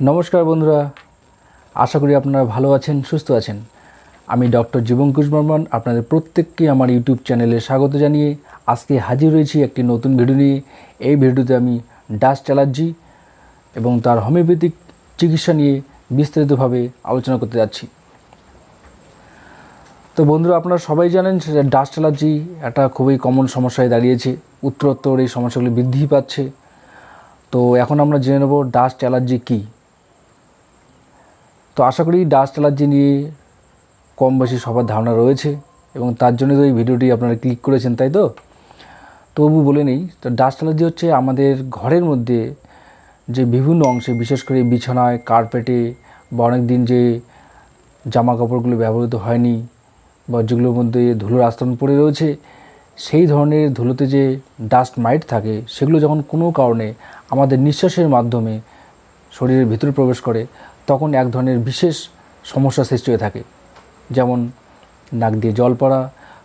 নমস্কার বন্ধুরা। আশা করি আপনারা ভালো আছেন, সুস্থ আছেন। আমি ডক্টর জীবঙ্কুশ বর্মন, আপনাদের প্রত্যেককে আমার ইউটিউব চ্যানেলে স্বাগত জানিয়ে আজকে হাজির হয়েছি একটি নতুন ভিডিও নিয়ে। এই ভিডিওতে আমি ডাস্ট অ্যালার্জি এবং তার হোমিওপ্যাথিক চিকিৎসা নিয়ে বিস্তারিতভাবে আলোচনা করতে যাচ্ছি। তো বন্ধুরা, আপনারা সবাই জানেন যে ডাস্ট অ্যালার্জি একটা খুবই কমন সমস্যায় দাঁড়িয়েছে। উত্তরোত্তর এই সমস্যাগুলি বৃদ্ধি পাচ্ছে। তো এখন আমরা জেনে নেব ডাস্ট অ্যালার্জি কী? তো আশা করি ডাস্ট অ্যালার্জি নিয়ে কম বেশি সবার ধারণা রয়েছে এবং তার জন্য তো এই ভিডিওটি আপনারা ক্লিক করেছেন, তাই তো? তবু বলে নেই, তো ডাস্ট অ্যালার্জি হচ্ছে আমাদের ঘরের মধ্যে যে বিভিন্ন অংশে, বিশেষ করে বিছানায়, কার্পেটে বা অনেক দিন যে জামা কাপড়গুলো ব্যবহৃত হয়নি বা যেগুলোর মধ্যে ধুলোর আস্তরণ পড়ে রয়েছে, সেই ধরনের ধুলোতে যে ডাস্ট মাইট থাকে, সেগুলো যখন কোনো কারণে আমাদের নিঃশ্বাসের মাধ্যমে শরীরের ভিতরে প্রবেশ করে, তখন এক ধরনের বিশেষ সমস্যা সৃষ্টি হয়ে থাকে। যেমন নাক দিয়ে জল পড়া,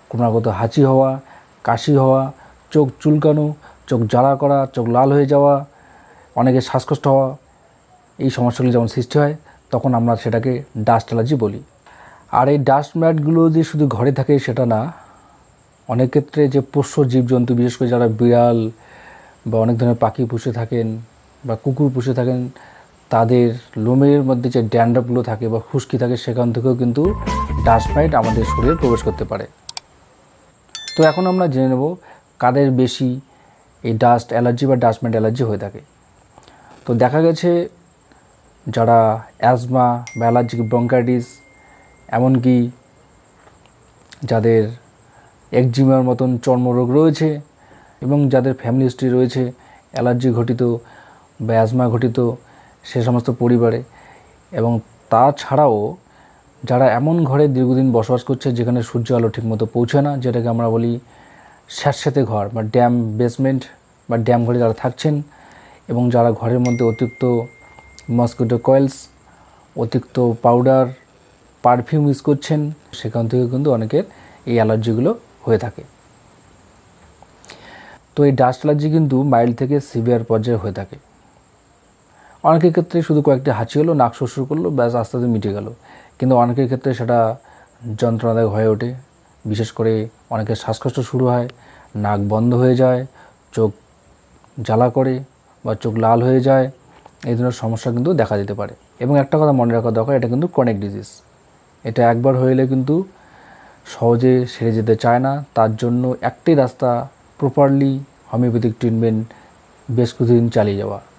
ক্রমাগত হাঁচি হওয়া, কাশি হওয়া, চোখ চুলকানো, চোখ জ্বালা করা, চোখ লাল হয়ে যাওয়া অনেকের শ্বাসকষ্ট হওয়া, এই সমস্যাগুলি যখন সৃষ্টি হয়, তখন আমরা সেটাকে ডাস্ট অ্যালার্জি বলি। আর এই ডাস্ট ম্যাটগুলো যে শুধু ঘরে থাকে সেটা না, অনেক ক্ষেত্রে যে পোষ্য জীবজন্তু, বিশেষ করে যারা বিড়াল বা অনেক ধরনের পাখি পুষে থাকেন বা কুকুর পুষে থাকেন তাদের লোমের মধ্যে যে ড্যান্ড্রাফগুলো থাকে বা খুশকি থাকে, সেখান থেকেও কিন্তু ডাস্ট মাইট আমাদের শরীরে প্রবেশ করতে পারে। তো এখন আমরা জেনে নেব কাদের বেশি এই ডাস্ট অ্যালার্জি বা ডাস্টমাইট অ্যালার্জি হয়ে থাকে। তো দেখা গেছে যারা অ্যাজমা বা অ্যালার্জিক ব্রঙ্কাইটিস, এমনকি যাদের একজিমার মতন চর্মরোগ রয়েছে এবং যাদের ফ্যামিলি হিস্ট্রি রয়েছে, অ্যালার্জি ঘটিত বা অ্যাজমা ঘটিত সে সমস্ত পরিবারে। এবং তাছাড়াও যারা এমন ঘরে দীর্ঘদিন বসবাস করছে যেখানে সূর্য আলো ঠিকমতো পৌঁছে না, যেটাকে আমরা বলি স্যাঁতস্যাঁতে ঘর বা ড্যাম বেসমেন্ট বা ড্যাম ঘরে যারা থাকছেন এবং যারা ঘরের মধ্যে অতিরিক্ত মসকিটো কয়েলস অতিরিক্ত পাউডার পারফিউম ইউজ করছেন, সেখান থেকে কিন্তু অনেকের এই অ্যালার্জিগুলো হয়ে থাকে। তো এই ডাস্ট অ্যালার্জি কিন্তু মাইল্ড থেকে সিভিয়ার পর্যায়ে হয়ে থাকে। অনেকের ক্ষেত্রে শুধু কয়েকটি হাঁচি হলো, নাক শ্বশুর করল, ব্যাস আস্তে আস্তে মিটে গেল। কিন্তু অনেকের ক্ষেত্রে সেটা যন্ত্রণাদায়ক হয়ে ওঠে। বিশেষ করে অনেকের শ্বাসকষ্ট শুরু হয়, নাক বন্ধ হয়ে যায়, চোখ জ্বালা করে বা চোখ লাল হয়ে যায়, এই ধরনের সমস্যা কিন্তু দেখা দিতে পারে। এবং একটা কথা মনে রাখা দরকার, এটা কিন্তু ক্রনিক ডিজিজ এটা একবার হইলে কিন্তু সহজে সেরে যেতে চায় না। তার জন্য একটাই রাস্তা প্রপারলি হোমিওপ্যাথিক ট্রিটমেন্ট বেশ কিছুদিন চালিয়ে যাওয়া।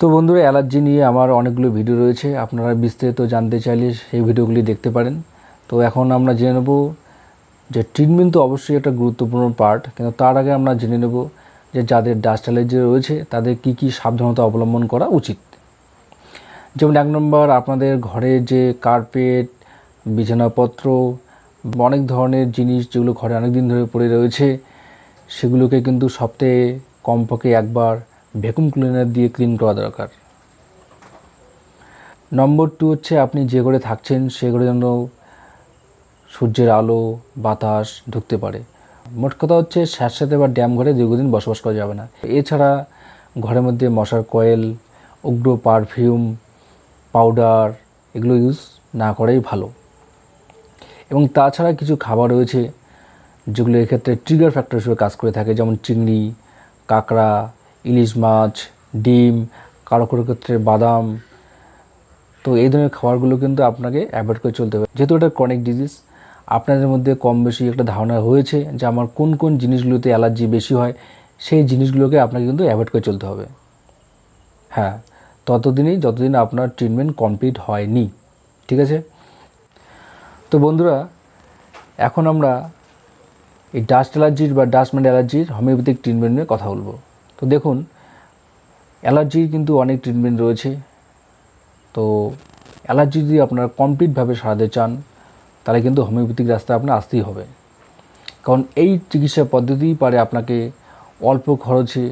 তো বন্ধুরা, অ্যালার্জি নিয়ে আমার অনেকগুলো ভিডিও রয়েছে। আপনারা বিস্তারিত জানতে চাইলে সেই ভিডিওগুলি দেখতে পারেন। তো এখন আমরা জেনে নেব যে ট্রিটমেন্ট তো অবশ্যই একটা গুরুত্বপূর্ণ পার্ট কিন্তু তার আগে আমরা জেনে নেব যে যাদের ডাস্ট অ্যালার্জি রয়েছে, তাদের কি কি সাবধানতা অবলম্বন করা উচিত। যেমন এক নম্বর, আপনাদের ঘরে যে কার্পেট বিছানাপত্র, অনেক ধরনের জিনিস যেগুলো ঘরে অনেক দিন ধরে পড়ে রয়েছে, সেগুলোকে কিন্তু সপ্তাহে কমপক্ষে একবার ভ্যাকুম ক্লিনার দিয়ে ক্লিন করা দরকার। নম্বর টু হচ্ছে আপনি যে ঘরে থাকছেন, সে ঘরে যেন সূর্যের আলো, বাতাস ঢুকতে পারে। মোট কথা হচ্ছে স্যাঁতস্যাঁতে বা ড্যাম ঘরে দীর্ঘদিন বসবাস করা যাবে না। এছাড়া ঘরের মধ্যে মশার কয়েল, উগ্র পারফিউম, পাউডার এগুলো ইউজ না করাই ভালো। এবং তাছাড়া কিছু খাবার রয়েছে যেগুলো এক্ষেত্রে ট্রিগার ফ্যাক্টর হিসেবে কাজ করে থাকে, যেমন চিংড়ি, কাঁকড়া ইলিশ মাছ, ডিম কারও কারও ক্ষেত্রে বাদাম। তো এই ধরনের খাবারগুলো কিন্তু আপনাকে অ্যাভয়েড করে চলতে হবে। যেহেতু এটা ক্রনিক ডিজিজ আপনাদের মধ্যে কম বেশি একটা ধারণা হয়েছে যে আমার কোন কোন জিনিসগুলোতে অ্যালার্জি বেশি হয়, সেই জিনিসগুলোকে আপনাকে কিন্তু অ্যাভয়েড করে চলতে হবে। হ্যাঁ ততদিনই যতদিন আপনার ট্রিটমেন্ট কমপ্লিট হয়নি, ঠিক আছে? তো বন্ধুরা, এখন আমরা এই ডাস্ট অ্যালার্জির বা ডাস্টমেন্ট অ্যালার্জির হোমিওপ্যাথিক ট্রিটমেন্ট নিয়ে কথা বলব। তো দেখুন অ্যালার্জির কিন্তু অনেক ট্রিটমেন্ট রয়েছে। তো অ্যালার্জি যদি আপনারা কমপ্লিটভাবে সারাতে চান, তাহলে কিন্তু হোমিওপ্যাথিক রাস্তায় আপনার আসতেই হবে। কারণ এই চিকিৎসা পদ্ধতিই পারে আপনাকে অল্প খরচে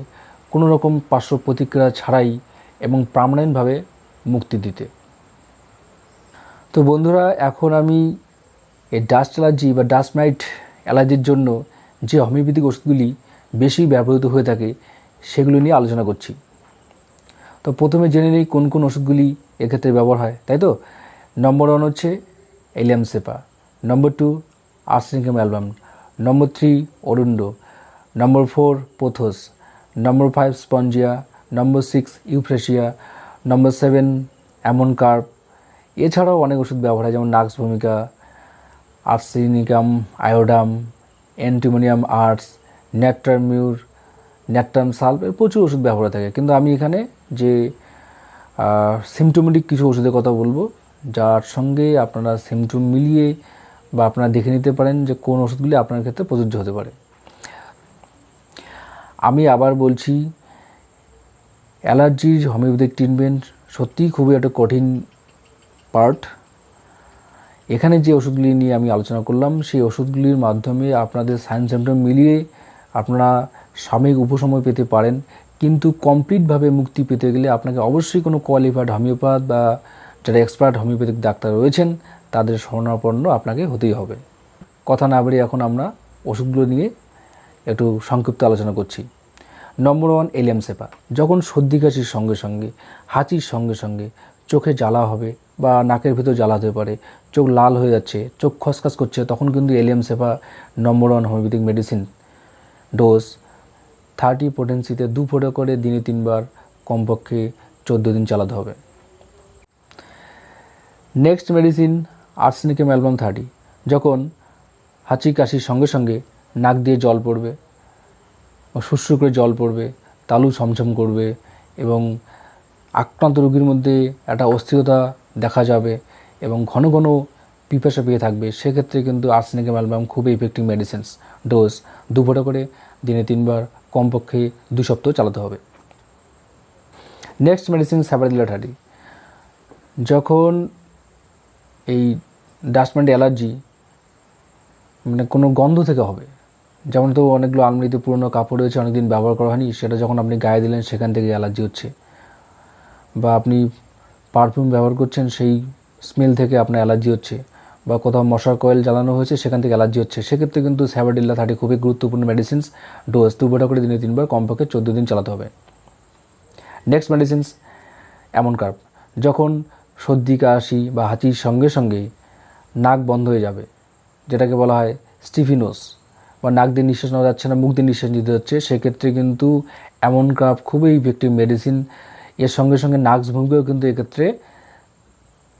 কোনো রকম পার্শ্ব প্রতিক্রিয়া ছাড়াই এবং পার্মানেন্টভাবে মুক্তি দিতে। তো বন্ধুরা, এখন আমি এই ডাস্ট অ্যালার্জি বা ডাস্ট মাইট অ্যালার্জির জন্য যে হোমিওপ্যাথিক ওষুধগুলি বেশি ব্যবহৃত হয়ে থাকে সেগুলো নিয়ে আলোচনা করছি। তো প্রথমে জেনে নিই কোন কোন ওষুধগুলি এক্ষেত্রে ব্যবহার হয়, তাই তো? নম্বর ওয়ান হচ্ছে allium cepa. Number two arsenicum album number three arundo number four pothos number five spongia number six euphrasia number seven ammon carb এছাড়াও অনেক ওষুধ ব্যবহার হয়, যেমন nux vomica arsenicum iodum antimonium ars natrum mur natrum sulph এর প্রচুর ওষুধ ব্যবহার থাকে। কিন্তু আমি এখানে যে সিমটোমেটিক কিছু ওষুধের কথা বলব, যার সঙ্গে আপনারা সিমটম মিলিয়ে বা আপনারা দেখে নিতে পারেন যে কোন ওষুধগুলি আপনার ক্ষেত্রে প্রযোজ্য হতে পারে। আমি আবার বলছি, অ্যালার্জির হোমিওপ্যাথিক ট্রিটমেন্ট সত্যিই খুবই একটা কঠিন পার্ট। এখানে যে ওষুধগুলি নিয়ে আমি আলোচনা করলাম, সেই ওষুধগুলির মাধ্যমে আপনাদের সাইন সিমটম মিলিয়ে আপনারা সাময়িক উপসময় পেতে পারেন, কিন্তু কমপ্লিটভাবে মুক্তি পেতে গেলে আপনাকে অবশ্যই কোনো কোয়ালিফাইড হোমিওপ্যাথ বা যারা এক্সপার্ট হোমিওপ্যাথিক ডাক্তার রয়েছেন, তাদের শরণাপন্ন আপনাকে হতেই হবে। কথা না বাড়িয়ে এখন আমরা ওষুধগুলো নিয়ে একটু সংক্ষিপ্ত আলোচনা করছি। Number one allium cepa. যখন সর্দি কাশির সঙ্গে সঙ্গে, হাঁচির সঙ্গে সঙ্গে চোখে জ্বালা হবে বা নাকের ভিতর জ্বালা হতে পারে, চোখ লাল হয়ে যাচ্ছে, চোখ খসখস করছে, তখন কিন্তু allium cepa number one homeopathic medicine dose thirty পোটেন্সিতে দু ফোঁটা করে দিনে তিনবার, কমপক্ষে চোদ্দ দিন চালাতে হবে। Next medicine arsenicum album thirty যখন হাঁচি কাশির সঙ্গে সঙ্গে নাক দিয়ে জল পড়বে সুরসুর করে জল পড়বে, তালু ছমছম করবে এবং আক্রান্ত রোগীর মধ্যে একটা অস্থিরতা দেখা যাবে এবং ঘন ঘন পিপাসা পেয়ে থাকবে, সেক্ষেত্রে কিন্তু আর্সেনিকাম অ্যালবাম খুবই ইফেক্টিভ মেডিসিনস ডোজ দু ফোঁটা করে দিনে তিনবার, কমপক্ষে দু সপ্তাহ চালাতে হবে। নেক্সট মেডিসিন স্যাপারিলা থার্টি যখন এই ডাস্টম্যান্ট অ্যালার্জি মানে কোনো গন্ধ থেকে হবে, যেমন তো অনেকগুলো আলমারিতে পুরনো কাপড় রয়েছে, অনেকদিন ব্যবহার করা হয়নি, সেটা যখন আপনি গায়ে দিলেন, সেখান থেকে অ্যালার্জি হচ্ছে। বা আপনি পারফিউম ব্যবহার করছেন, সেই স্মেল থেকে আপনার অ্যালার্জি হচ্ছে। বা কোথাও মশার কয়েল জ্বালানো হয়েছে, সেখান থেকে অ্যালার্জি হচ্ছে। সেক্ষেত্রে কিন্তু স্যাভাডিল্লা থার্টি খুবই গুরুত্বপূর্ণ মেডিসিনস ডোজ দু ফোঁটা করে দিনে তিনবার, কমপক্ষে চোদ্দ দিন চালাতে হবে। নেক্সট মেডিসিনস এমন কার্প যখন সর্দি, কাশি বা হাঁচির সঙ্গে সঙ্গে নাক বন্ধ হয়ে যাবে, যেটাকে বলা হয় স্টিফিনোস বা নাক দিয়ে নিঃশ্বাস নেওয়া যাচ্ছে না, মুখ দিয়ে নিঃশ্বাস নিতে হচ্ছে, সেক্ষেত্রে কিন্তু এমন কাপ খুবই ইফেক্টিভ মেডিসিন এর সঙ্গে সঙ্গে নাক্স ভূমিকাও কিন্তু এক্ষেত্রে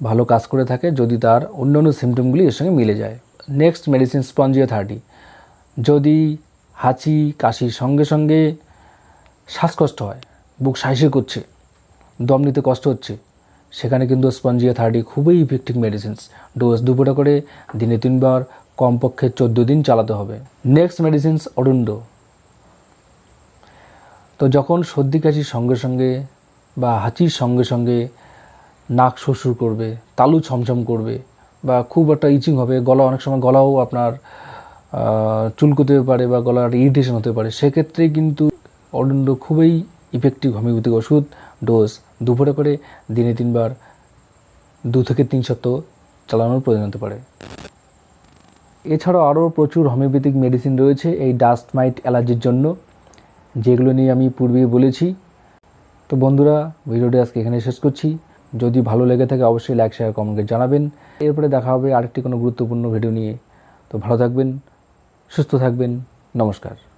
ভালো কাজ করে থাকে যদি তার অন্য অন্য সিমটমগুলি এর সঙ্গে মিলে যায়। নেক্সট মেডিসিন স্পঞ্জিও থার্টি যদি হাঁচি, কাশির সঙ্গে সঙ্গে শ্বাসকষ্ট হয়, বুক সাইসে করছে, দম নিতে কষ্ট হচ্ছে, সেখানে কিন্তু স্পঞ্জিয়া থার্টি খুবই ইফেক্টিভ মেডিসিনস ডোজ দুপুরে করে, দিনে তিনবার, কমপক্ষে চোদ্দ দিন চালাতে হবে। নেক্সট মেডিসিনস অরুন্ডো তো যখন সর্দি, কাশির সঙ্গে সঙ্গে বা হাঁচির সঙ্গে সঙ্গে নাক শ্বশুর করবে, তালু ছমছম করবে বা খুব একটা ইচিং হবে, গলা অনেক সময় গলাও আপনার চুলকোতে পারে বা গলার ইরিটেশন হতে পারে। সেক্ষেত্রে কিন্তু অরুন্ড খুবই ইফেক্টিভ হোমিওপ্যাথিক ওষুধ ডোজ দুপুরে করে দিনে তিনবার, দু থেকে তিন সপ্তাহ চালানোর প্রয়োজন হতে পারে। এছাড়াও আরও প্রচুর হোমিওপ্যাথিক মেডিসিন রয়েছে এই ডাস্ট মাইট অ্যালার্জির জন্য, যেগুলো নিয়ে আমি পূর্বেই বলেছি। তো বন্ধুরা, ভিডিওটি আজকে এখানে শেষ করছি। যদি ভালো লেগে থাকে অবশ্যই লাইক শেয়ার কমেন্টে জানাবেন। এরপরে দেখা হবে আরেকটি কোনো গুরুত্বপূর্ণ ভিডিও নিয়ে। তো ভালো থাকবেন, সুস্থ থাকবেন, নমস্কার।